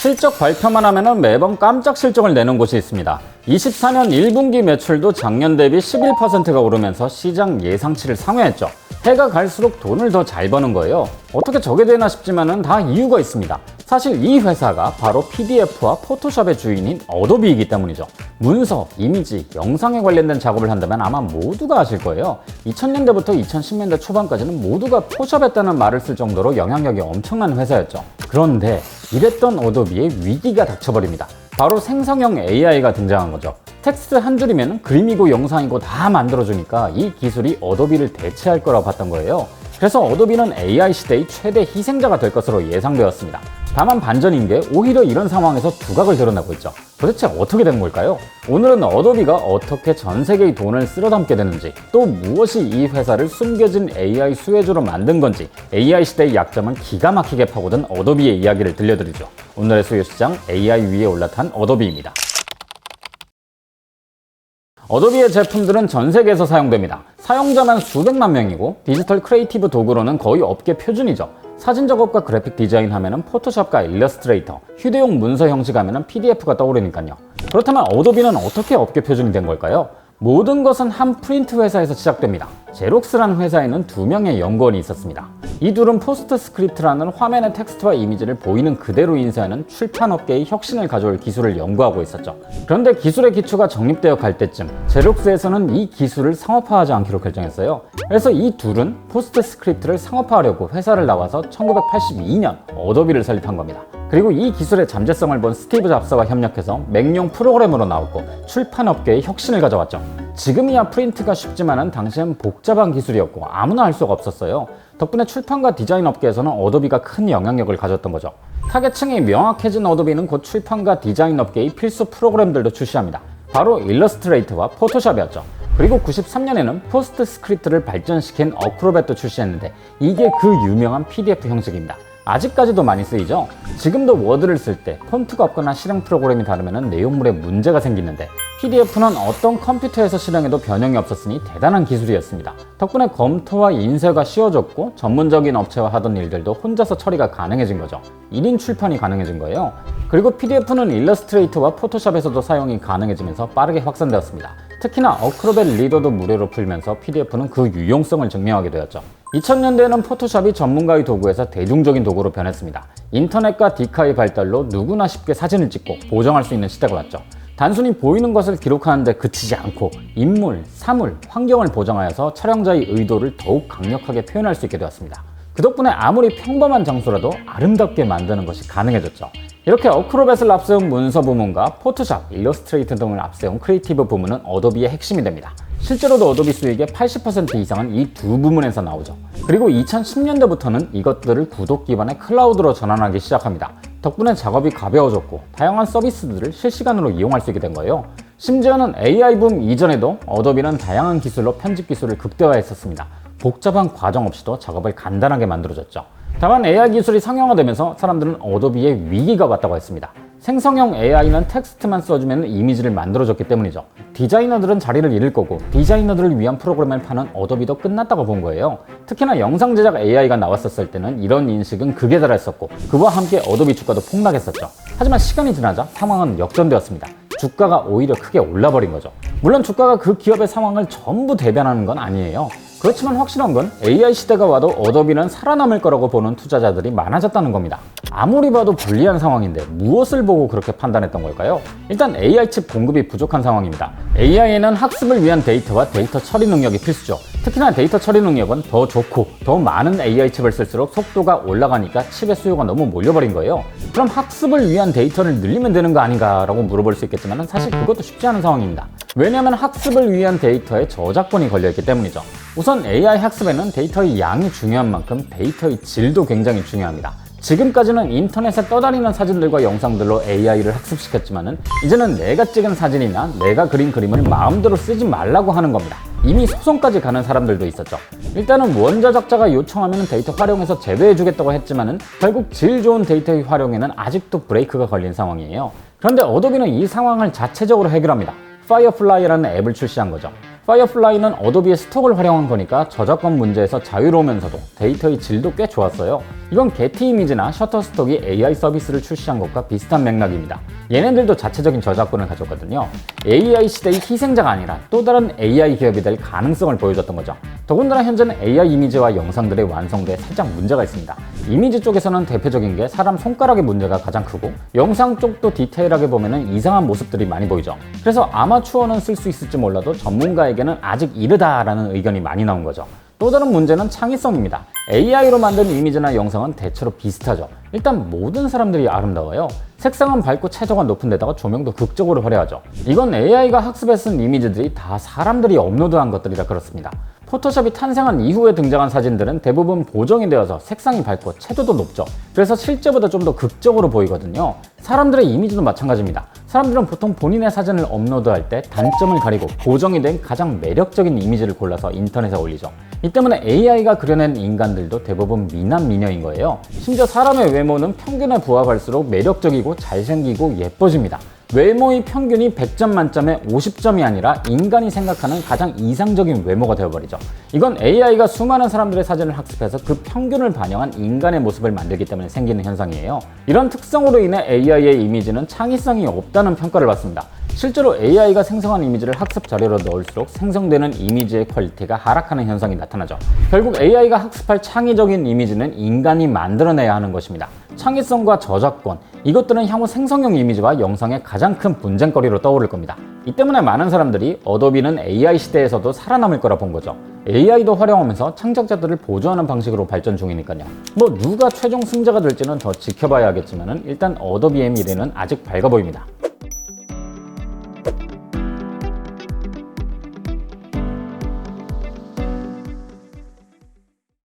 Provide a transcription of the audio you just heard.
실적 발표만 하면 매번 깜짝 실적을 내는 곳이 있습니다. 24년 1분기 매출도 작년 대비 11%가 오르면서 시장 예상치를 상회했죠. 해가 갈수록 돈을 더 잘 버는 거예요. 어떻게 저게 되나 싶지만은 다 이유가 있습니다. 사실 이 회사가 바로 PDF와 포토샵의 주인인 어도비이기 때문이죠. 문서, 이미지, 영상에 관련된 작업을 한다면 아마 모두가 아실 거예요. 2000년대부터 2010년대 초반까지는 모두가 포샵했다는 말을 쓸 정도로 영향력이 엄청난 회사였죠. 그런데 이랬던 어도비에 위기가 닥쳐버립니다. 바로 생성형 AI가 등장한 거죠. 텍스트 한 줄이면 그림이고 영상이고 다 만들어주니까 이 기술이 어도비를 대체할 거라고 봤던 거예요. 그래서 어도비는 AI 시대의 최대 희생자가 될 것으로 예상되었습니다. 다만 반전인 게 오히려 이런 상황에서 두각을 드러내고 있죠. 도대체 어떻게 된 걸까요? 오늘은 어도비가 어떻게 전 세계의 돈을 쓸어 담게 되는지, 또 무엇이 이 회사를 숨겨진 AI 수혜주로 만든 건지, AI 시대의 약점을 기가 막히게 파고든 어도비의 이야기를 들려드리죠. 오늘의 수요 시장 AI 위에 올라탄 어도비입니다. 어도비의 제품들은 전 세계에서 사용됩니다. 사용자만 수백만 명이고 디지털 크리에이티브 도구로는 거의 업계 표준이죠. 사진 작업과 그래픽 디자인 하면은 포토샵과 일러스트레이터, 휴대용 문서 형식 하면은 PDF가 떠오르니까요. 그렇다면 어도비는 어떻게 업계 표준이 된 걸까요? 모든 것은 한 프린트 회사에서 시작됩니다. 제록스라는 회사에는 두 명의 연구원이 있었습니다. 이 둘은 포스트 스크립트라는 화면의 텍스트와 이미지를 보이는 그대로 인쇄하는 출판업계의 혁신을 가져올 기술을 연구하고 있었죠. 그런데 기술의 기초가 정립되어 갈 때쯤 제록스에서는 이 기술을 상업화하지 않기로 결정했어요. 그래서 이 둘은 포스트 스크립트를 상업화하려고 회사를 나와서 1982년 어도비를 설립한 겁니다. 그리고 이 기술의 잠재성을 본 스티브 잡스와 협력해서 맥용 프로그램으로 나왔고 출판업계의 혁신을 가져왔죠. 지금이야 프린트가 쉽지만은 당시엔 복잡한 기술이었고 아무나 할 수가 없었어요. 덕분에 출판과 디자인 업계에서는 어도비가 큰 영향력을 가졌던 거죠. 타겟층이 명확해진 어도비는 곧 출판과 디자인 업계의 필수 프로그램들도 출시합니다. 바로 일러스트레이트와 포토샵이었죠. 그리고 93년에는 포스트 스크립트를 발전시킨 어크로벳도 출시했는데 이게 그 유명한 PDF 형식입니다. 아직까지도 많이 쓰이죠? 지금도 워드를 쓸 때 폰트가 없거나 실행 프로그램이 다르면 내용물에 문제가 생기는데 PDF는 어떤 컴퓨터에서 실행해도 변형이 없었으니 대단한 기술이었습니다. 덕분에 검토와 인쇄가 쉬워졌고 전문적인 업체와 하던 일들도 혼자서 처리가 가능해진 거죠. 1인 출판이 가능해진 거예요. 그리고 PDF는 일러스트레이터와 포토샵에서도 사용이 가능해지면서 빠르게 확산되었습니다. 특히나 어크로벳 리더도 무료로 풀면서 PDF는 그 유용성을 증명하게 되었죠. 2000년대에는 포토샵이 전문가의 도구에서 대중적인 도구로 변했습니다. 인터넷과 디카의 발달로 누구나 쉽게 사진을 찍고 보정할 수 있는 시대가 왔죠. 단순히 보이는 것을 기록하는데 그치지 않고 인물, 사물, 환경을 보정하여서 촬영자의 의도를 더욱 강력하게 표현할 수 있게 되었습니다. 그 덕분에 아무리 평범한 장소라도 아름답게 만드는 것이 가능해졌죠. 이렇게 어크로벳을 앞세운 문서 부문과 포토샵, 일러스트레이터 등을 앞세운 크리에이티브 부문은 어도비의 핵심이 됩니다. 실제로도 어도비 수익의 80% 이상은 이 두 부문에서 나오죠. 그리고 2010년대부터는 이것들을 구독 기반의 클라우드로 전환하기 시작합니다. 덕분에 작업이 가벼워졌고 다양한 서비스들을 실시간으로 이용할 수 있게 된 거예요. 심지어는 AI 붐 이전에도 어도비는 다양한 기술로 편집 기술을 극대화했었습니다. 복잡한 과정 없이도 작업을 간단하게 만들어줬죠. 다만 AI 기술이 상용화되면서 사람들은 어도비의 위기가 왔다고 했습니다. 생성형 AI는 텍스트만 써주면 이미지를 만들어줬기 때문이죠. 디자이너들은 자리를 잃을 거고 디자이너들을 위한 프로그램을 파는 어도비도 끝났다고 본 거예요. 특히나 영상 제작 AI가 나왔었을 때는 이런 인식은 극에 달했었고 그와 함께 어도비 주가도 폭락했었죠. 하지만 시간이 지나자 상황은 역전되었습니다. 주가가 오히려 크게 올라버린 거죠. 물론 주가가 그 기업의 상황을 전부 대변하는 건 아니에요. 그렇지만 확실한 건 AI 시대가 와도 어도비는 살아남을 거라고 보는 투자자들이 많아졌다는 겁니다. 아무리 봐도 불리한 상황인데 무엇을 보고 그렇게 판단했던 걸까요? 일단 AI 칩 공급이 부족한 상황입니다. AI에는 학습을 위한 데이터와 데이터 처리 능력이 필수죠. 특히나 데이터 처리 능력은 더 좋고 더 많은 AI 칩을 쓸수록 속도가 올라가니까 칩의 수요가 너무 몰려버린 거예요. 그럼 학습을 위한 데이터를 늘리면 되는 거 아닌가라고 물어볼 수 있겠지만 사실 그것도 쉽지 않은 상황입니다. 왜냐하면 학습을 위한 데이터에 저작권이 걸려있기 때문이죠. 우선 AI 학습에는 데이터의 양이 중요한 만큼 데이터의 질도 굉장히 중요합니다. 지금까지는 인터넷에 떠다니는 사진들과 영상들로 AI를 학습시켰지만은 이제는 내가 찍은 사진이나 내가 그린 그림을 마음대로 쓰지 말라고 하는 겁니다. 이미 소송까지 가는 사람들도 있었죠. 일단은 원저작자가 요청하면 데이터 활용해서 제외해주겠다고 했지만은 결국 질 좋은 데이터의 활용에는 아직도 브레이크가 걸린 상황이에요. 그런데 어도비는 이 상황을 자체적으로 해결합니다. 파이어플라이라는 앱을 출시한 거죠. 파이어플라이는 어도비의 스톡을 활용한 거니까 저작권 문제에서 자유로우면서도 데이터의 질도 꽤 좋았어요. 이건 게티 이미지나 셔터스톡이 AI 서비스를 출시한 것과 비슷한 맥락입니다. 얘네들도 자체적인 저작권을 가졌거든요. AI 시대의 희생자가 아니라 또 다른 AI 기업이 될 가능성을 보여줬던 거죠. 더군다나 현재는 AI 이미지와 영상들의 완성도에 살짝 문제가 있습니다. 이미지 쪽에서는 대표적인 게 사람 손가락의 문제가 가장 크고 영상 쪽도 디테일하게 보면은 이상한 모습들이 많이 보이죠. 그래서 아마추어는 쓸 수 있을지 몰라도 전문가에게 는 아직 이르다라는 의견이 많이 나온 거죠. 또 다른 문제는 창의성입니다. AI로 만든 이미지나 영상은 대체로 비슷하죠. 일단 모든 사람들이 아름다워요. 색상은 밝고 채도가 높은 데다가 조명도 극적으로 화려하죠. 이건 AI가 학습해 쓴 이미지들이 다 사람들이 업로드한 것들이라 그렇습니다. 포토샵이 탄생한 이후에 등장한 사진들은 대부분 보정이 되어서 색상이 밝고 채도도 높죠. 그래서 실제보다 좀 더 극적으로 보이거든요. 사람들의 이미지도 마찬가지입니다. 사람들은 보통 본인의 사진을 업로드할 때 단점을 가리고 보정이 된 가장 매력적인 이미지를 골라서 인터넷에 올리죠. 이 때문에 AI가 그려낸 인간들도 대부분 미남 미녀인 거예요. 심지어 사람의 외모는 평균에 부합할수록 매력적이고 잘생기고 예뻐집니다. 외모의 평균이 100점 만점에 50점이 아니라 인간이 생각하는 가장 이상적인 외모가 되어버리죠. 이건 AI가 수많은 사람들의 사진을 학습해서 그 평균을 반영한 인간의 모습을 만들기 때문에 생기는 현상이에요. 이런 특성으로 인해 AI의 이미지는 창의성이 없다는 평가를 받습니다. 실제로 AI가 생성한 이미지를 학습 자료로 넣을수록 생성되는 이미지의 퀄리티가 하락하는 현상이 나타나죠. 결국 AI가 학습할 창의적인 이미지는 인간이 만들어내야 하는 것입니다. 창의성과 저작권, 이것들은 향후 생성형 이미지와 영상의 가장 큰 분쟁거리로 떠오를 겁니다. 이 때문에 많은 사람들이 어도비는 AI 시대에서도 살아남을 거라 본 거죠. AI도 활용하면서 창작자들을 보조하는 방식으로 발전 중이니까요. 뭐 누가 최종 승자가 될지는 더 지켜봐야 하겠지만 일단 어도비의 미래는 아직 밝아 보입니다.